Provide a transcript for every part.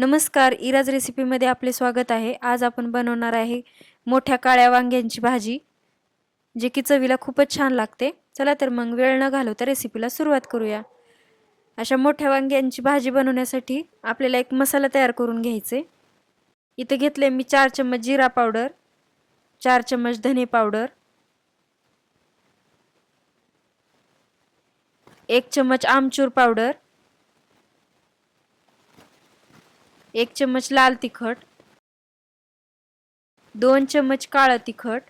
नमस्कार इराज रेसिपीमध्ये आपले स्वागत आहे. आज आपण बनवणार आहे मोठ्या काळ्या वांग्यांची भाजी जे की चवीला खूपच छान लागते. चला तर मग वेळ न घालवता रेसिपीला सुरुवात करूया. अशा मोठ्या वांग्यांची भाजी बनवण्यासाठी आपल्याला एक मसाला तयार करून घ्यायचे. इथे घेतले मी चार चम्मच जिरा पावडर चार चम्मच धने पावडर एक चम्मच आमचूर पावडर एक चम्मच लाल तिखट दोन चम्मच काळं तिखट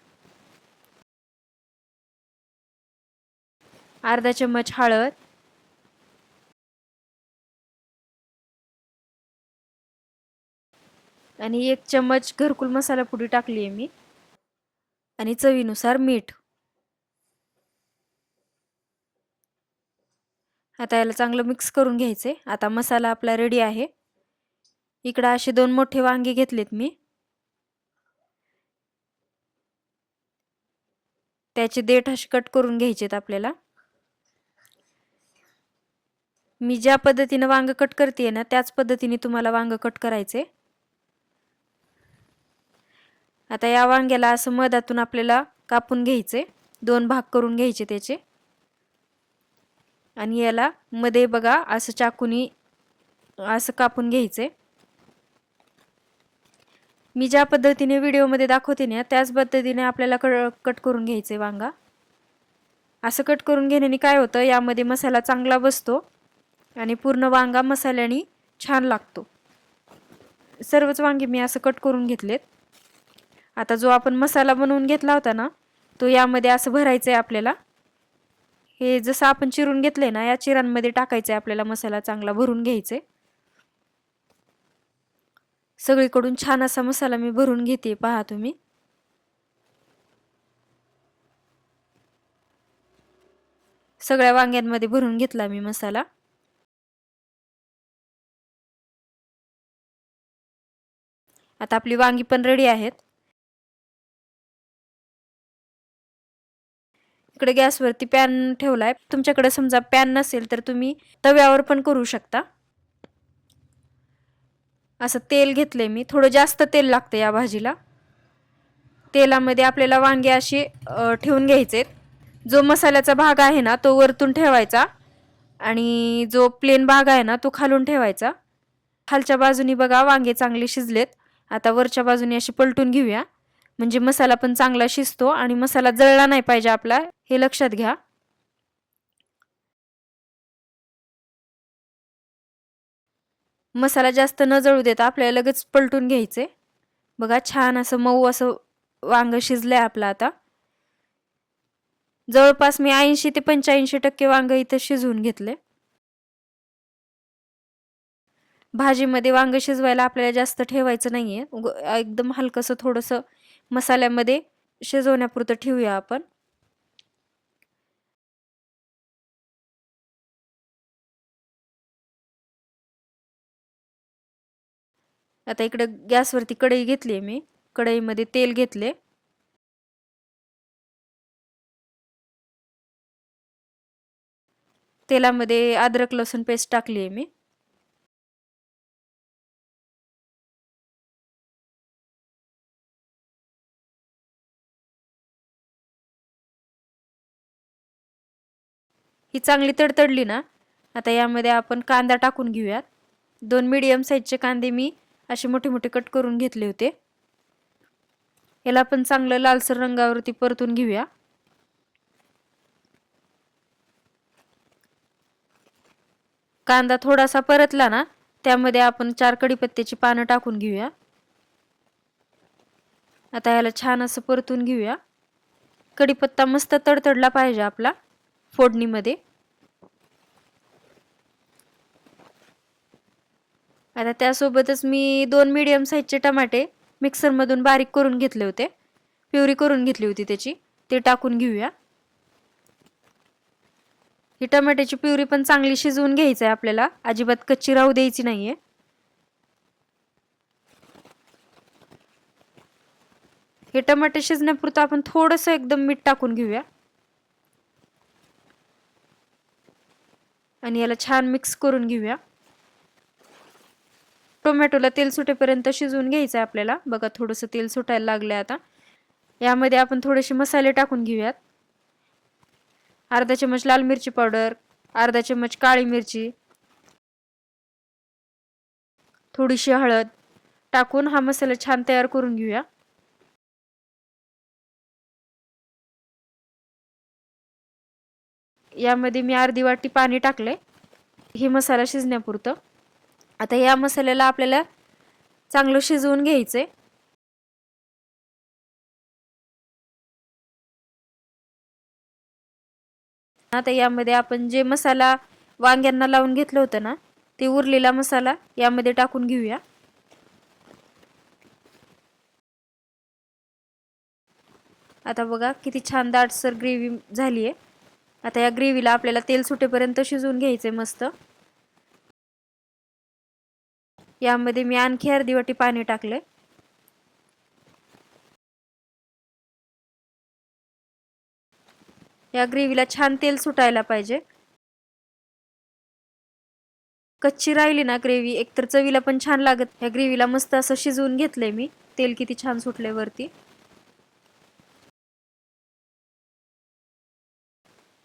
अर्धा चम्मच हळद आणि एक चम्मच घरकुल मसाला पुडी टाकली आहे मी आणि चवीनुसार मीठ. आता याला चांगलं मिक्स करून घ्यायचे आता मसाला आपला रेडी आहे. इकडं असे दोन मोठे वांगे घेतलेत मी. त्याचे देठ असे कट करून घ्यायचेत आपल्याला. मी ज्या पद्धतीनं वांग कट करते ना त्याच पद्धतीने तुम्हाला वांग कट करायचे आता या वांग्याला असं मधातून आपल्याला कापून घ्यायचे दोन भाग करून घ्यायचे त्याचे. आणि याला मध्ये बघा असं चाकूनी असं कापून घ्यायचे मी ज्या पद्धतीने व्हिडिओमध्ये दाखवते ना त्याच पद्धतीने आपल्याला कट करून घ्यायचे वांगा. असं कट करून घेण्याने काय होतं यामध्ये मसाला चांगला बसतो आणि पूर्ण वांगा मसाल्याने छान लागतो. सर्वच वांगे मी असं कट करून घेतलेत. आता जो आपण मसाला बनवून घेतला होता ना तो यामध्ये असं भरायचं आहे आपल्याला. हे जसं आपण चिरून घेतलंय ना या चिरांमध्ये टाकायचं आहे आपल्याला मसाला चांगला भरून घ्यायचे सगळीकडून छान असा मसाला मी भरून घेते पहा तुम्ही. सगळ्या वांग्यांमध्ये भरून घेतला मी मसाला. आता आपली वांगी पण रेडी आहेत. इकडे गॅसवरती पॅन ठेवलाय. तुमच्याकडे समजा पॅन नसेल तर तुम्ही तव्यावर पण करू शकता. असं तेल घेतलंय मी. थोडं जास्त तेल लागतं या भाजीला. तेलामध्ये आपल्याला वांगे असे ठेवून घ्यायचे जो मसाल्याचा भाग आहे ना तो वरतून ठेवायचा. आणि जो प्लेन भाग आहे ना तो खालून ठेवायचा. खालच्या बाजूनी बघा वांगे चांगले शिजलेत. आता वरच्या बाजूने असे पलटून घेऊया. म्हणजे मसाला पण चांगला शिजतो आणि मसाला जळला नाही पाहिजे आपला हे लक्षात घ्या. मसाला जास्त न जळू देता आपल्याला लगेच पलटून घ्यायचे. बघा छान असं मऊ असं वांग शिजलं आहे आपलं आता. जवळपास मी ऐंशी ते पंच्याऐंशी टक्के वांग इथं शिजवून घेतले. भाजीमध्ये वांग शिजवायला आपल्याला जास्त ठेवायचं नाही आहे एकदम हलकंसं थोडंसं मसाल्यामध्ये शिजवण्यापुरतं ठेवूया आपण. आता इकडे गॅसवरती कढई घेतली आहे मी. कढईमध्ये तेल घेतले. तेलामध्ये अद्रक लसूण पेस्ट टाकली आहे मी. ही चांगली तडतडली ना. आता यामध्ये आपण कांदा टाकून घेऊयात. दोन मीडियम साईजचे कांदे मी असे मोठे मोठे कट करून घेतले होते. याला आपण चांगलं लालसर रंगावरती परतून घेऊया. कांदा थोडासा परतला ना त्यामध्ये आपण चार कडीपत्त्याची पानं टाकून घेऊया. आता ह्याला छान असं परतून घेऊया. कडीपत्ता मस्त तडतडला पाहिजे आपला फोडणीमध्ये. आता त्यासोबतच मी दोन मीडियम साईजचे टमाटे मिक्सरमधून बारीक करून घेतले होते. प्युरी करून घेतली होती त्याची. ते टाकून घेऊया. ही टमाट्याची प्युरी पण चांगली शिजवून घ्यायचं आहे आपल्याला. अजिबात कच्ची राहू द्यायची नाहीये. हे टमाटे शिजण्यापुरतं आपण थोडंसं एकदम मीठ टाकून घेऊया. आणि याला छान मिक्स करून घेऊया. टोमॅटोला तेल सुटेपर्यंत शिजवून घ्यायचं आहे आपल्याला. बघा थोडंसं तेल सुटायला लागलं आता. यामध्ये आपण थोडेसे मसाले टाकून घेऊयात. अर्धा चमच लाल मिरची पावडर अर्धा चमच काळी मिरची थोडीशी हळद टाकून हा मसाला छान तयार करून घेऊया. यामध्ये मी अर्धी वाटी पाणी टाकले हे मसाला शिजण्यापुरतं. आता या मसाल्याला आपल्याला चांगलं शिजवून घ्यायचंय. आता यामध्ये आपण जे मसाला वांग्यांना लावून घेतलं होतं ना ते उरलेला मसाला यामध्ये टाकून घेऊया. आता बघा किती छान दाटसर ग्रेव्ही झाली आहे आता या ग्रेव्हीला आपल्याला तेल सुटेपर्यंत शिजवून घ्यायचंय मस्त. यामध्ये मी आणखी अर्धी वाटी पाणी टाकले या ग्रेव्हीला छान तेल सुटायला पाहिजे. कच्ची राहिली ना ग्रेव्ही एकतर चवीला पण छान लागत. या ग्रेव्हीला मस्त असं शिजवून घेतलंय मी. तेल किती छान सुटले वरती.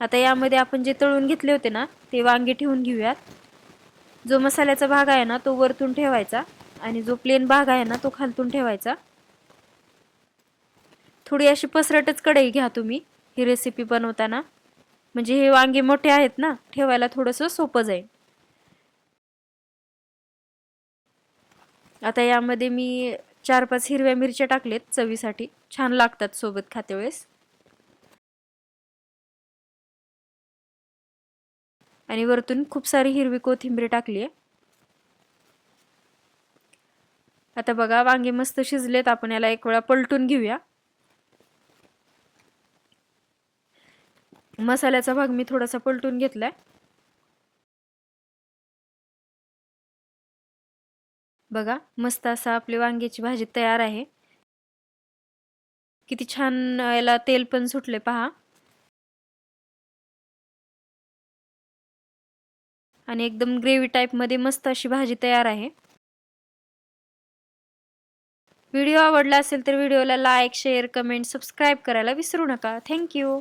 आता यामध्ये आपण जे तळून घेतले होते ना ते वांगे ठेवून घेऊयात. जो मसाल्याचा भाग आहे ना तो वरतून ठेवायचा आणि जो प्लेन भाग आहे ना तो खालतून ठेवायचा. थोडी अशी पसरटच कढई घ्या तुम्ही ही रेसिपी बनवताना. म्हणजे हे वांगे मोठे आहेत ना ठेवायला थोडंसं सोपं जाईल. आता यामध्ये मी चार पाच हिरव्या मिरच्या टाकलेत चवीसाठी. छान लागतात सोबत खाते वेळेस. आणि वरतून खूप सारी हिरवी कोथिंबीर टाकली आहे. आता बघा वांगे मस्त शिजलेत. आपण याला एक वेळा पलटून घेऊया. मसाल्याचा भाग मी थोडासा पलटून घेतलाय. बघा मस्त असा आपली वांग्याची भाजी तयार आहे. किती छान याला तेल पण सुटले पहा. आणि एकदम ग्रेव्ही टाईपमध्ये मस्त अशी भाजी तयार आहे. व्हिडिओ आवडला असेल तर व्हिडिओला लाईक शेअर कमेंट सबस्क्राईब करायला विसरू नका. थँक्यू